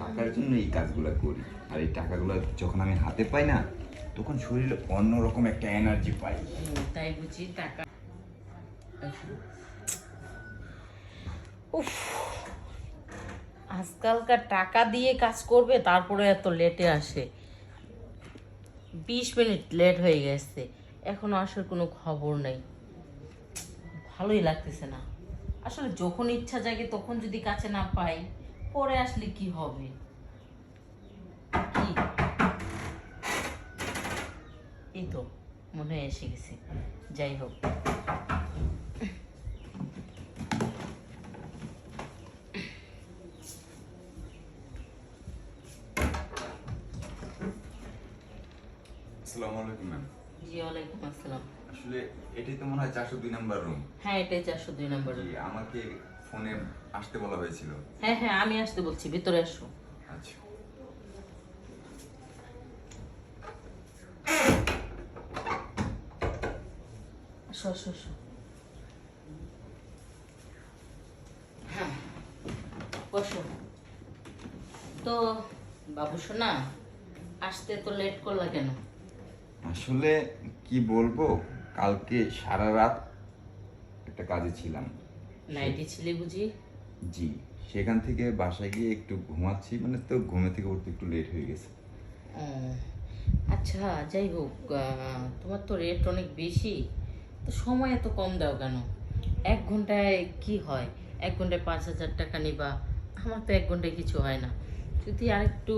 টাকার জন্য এই কাজগুলো করি। আর এই টাকাগুলো যখন আমি হাতে পাই না, তখন শরীরে অন্যরকম একটা এনার্জি পাই। তাই বুঝি টাকা। উফ, আজকালকার টাকা দিয়ে কাজ করবে, তারপরে এত লেটে আসে। বিশ মিনিট লেট হয়ে গেছে, এখনও আসার কোনো খবর নেই। ভালোই লাগতেছে না। আসলে যখন ইচ্ছা জাগে তখন যদি কাছে না পাই পরে আসলে কি হবে? কি? এই তো মনে হয় এসে গেছে। যাই হোক। আসসালামু আলাইকুম ম্যাম। জি ওয়ালাইকুম আসসালাম। আসলে এটাই তো মনে হয় চারশো দুই নাম্বার রুম। হ্যাঁ এটাই চারশো দুই নম্বর জি আমাকে ফোনে আসতে বলা হয়েছিল। হ্যাঁ হ্যাঁ আমি আসতে বলছি ভিতরে আসো। আচ্ছা। আসো আসো আসো। হ্যাঁ। বসো। তো বাবু শোনা আসতে তো লেট করলা কেন? আসলে কি বলব কালকে সারা রাত একটা কাজে ছিলাম। নাইটি ছিলি বুঝি? জি সেখান থেকে বাসায় গিয়ে একটু ঘুমাচ্ছি মানে তো ঘুমে থেকে উঠতে একটু লেট হয়ে গেছে। আচ্ছা যাই হোক তোমার তো রেট অনেক বেশি তো সময় এত কম দাও কেন? এক ঘন্টায় কি হয়? এক ঘন্টায় পাঁচ হাজার টাকা নিবা আমার তো এক ঘন্টায় কিছু হয় না। যদি আর একটু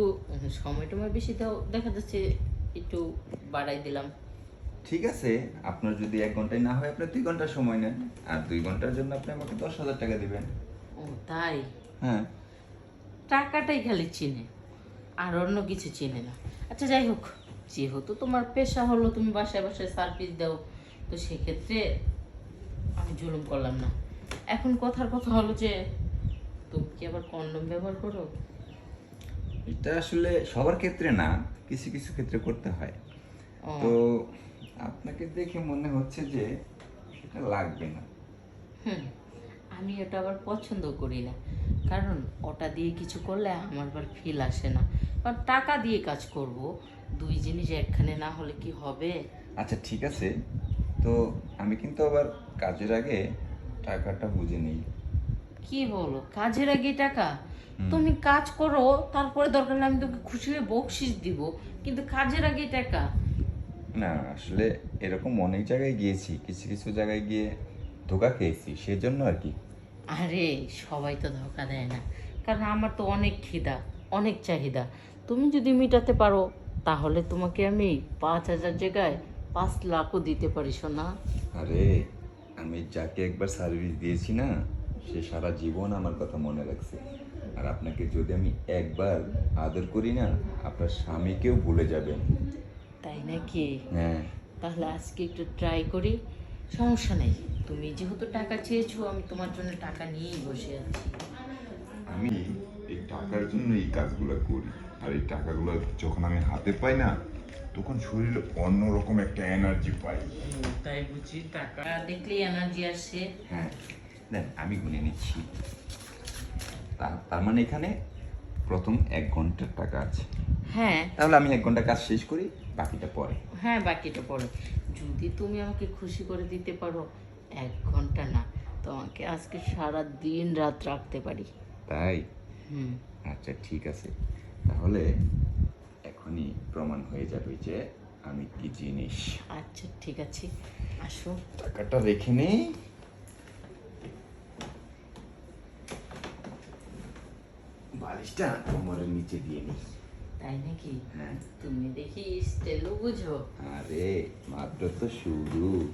সময় টময় বেশি দাও দেখা যাচ্ছে একটু বাড়াই দিলাম। ঠিক আছে আপনার যদি এক ঘন্টায় না হয় আপনার দুই ঘণ্টা সময় নেন আর দুই ঘণ্টার জন্য আপনি আমাকে দশ হাজার টাকা দিবেন। ও তাই? হ্যাঁ। টাকাটাই খালি চিনে আর অন্য কিছু চিনে না। আচ্ছা যাই হোক যেহেতু তোমার পেশা হলো তুমি বাসায় বাসায় সার্ভিস দাও তো সেক্ষেত্রে আমি জুলুম করলাম না। এখন কথার কথা হলো যে তুমি কি আবার কন্ডম ব্যবহার করো? এটা আসলে সবার ক্ষেত্রে না কিছু কিছু ক্ষেত্রে করতে হয়। তো আপনাকে দেখে মনে হচ্ছে যে এটা লাগবে না। হুম। আমি ওটা আবার পছন্দ করি না। কারণ ওটা দিয়ে কিছু করলে আমার আবার ফিল আসে না। কারণ টাকা দিয়ে কাজ করব দুই জিনিস একখানে না হলে কি হবে? আচ্ছা ঠিক আছে। তো আমি কিন্তু আবার কাজের আগে টাকাটা বুঝে নিই। কি বলো? কাজের আগে টাকা? তুমি কাজ করো তারপরে দরকার হলে আমি তোকে খুশি হয়ে বকশিস দিব কিন্তু কাজের আগে টাকা? না আসলে এরকম অনেক জায়গায় গিয়েছি কিছু কিছু জায়গায় গিয়ে ধোকা খেয়েছি সেজন্য আর কি। আরে সবাই তো ধোকা দেয় না। কারণ আমার তো অনেক খিদা অনেক চাহিদা। তুমি যদি মেটাতে পারো তাহলে তোমাকে আমি পাঁচ হাজার জায়গায় পাঁচ লাখও দিতে পারি শোনা আরে আমি যাকে একবার সার্ভিস দিয়েছি না সে সারা জীবন আমার কথা মনে রাখছে। আর আপনাকে যদি আমি একবার আদর করি না আপনার স্বামীকেও ভুলে যাবেন। তাই নাকি? হ্যাঁ। তাহলে আজকে একটু ট্রাই করি সমস্যা নেই। তুমি যেহেতু টাকা চেয়েছো আমি তোমার জন্য টাকা নিয়েই বসে আছি। আমি এই টাকার জন্য এই কাজগুলো করি। আর এই টাকাগুলো যখন আমি হাতে পাই না তখন শরীরে অন্যরকম একটা এনার্জি পাই। তাই বুঝি টাকা দেখলেই এনার্জি আসে। হ্যাঁ দেন আমি গুনে নিচ্ছি। তার মানে এখানে প্রথম এক ঘণ্টার টাকা আছে। হ্যাঁ। তাহলে আমি এক ঘণ্টা কাজ শেষ করি বাকিটা পরে। হ্যাঁ বাকিটা পড়ে যদি তুমি আমাকে খুশি করে দিতে পারো এক ঘণ্টা না। তোমাকে আজকে সারা দিন রাত রাখতে পারি। তাই? হুম। আচ্ছা ঠিক আছে। তাহলে এখনই প্রমাণ হয়ে যাবে যে আমি কি জিনিস। আচ্ছা ঠিক আছে। আসো। টাকাটা রেখে নেই। বালিশটা কোমরের নিচে দিয়ে নিই তাই নাকি? হ্যাঁ। তুমি দেখি স্টেলও বুঝো। আরে মাত্র তো শুরু।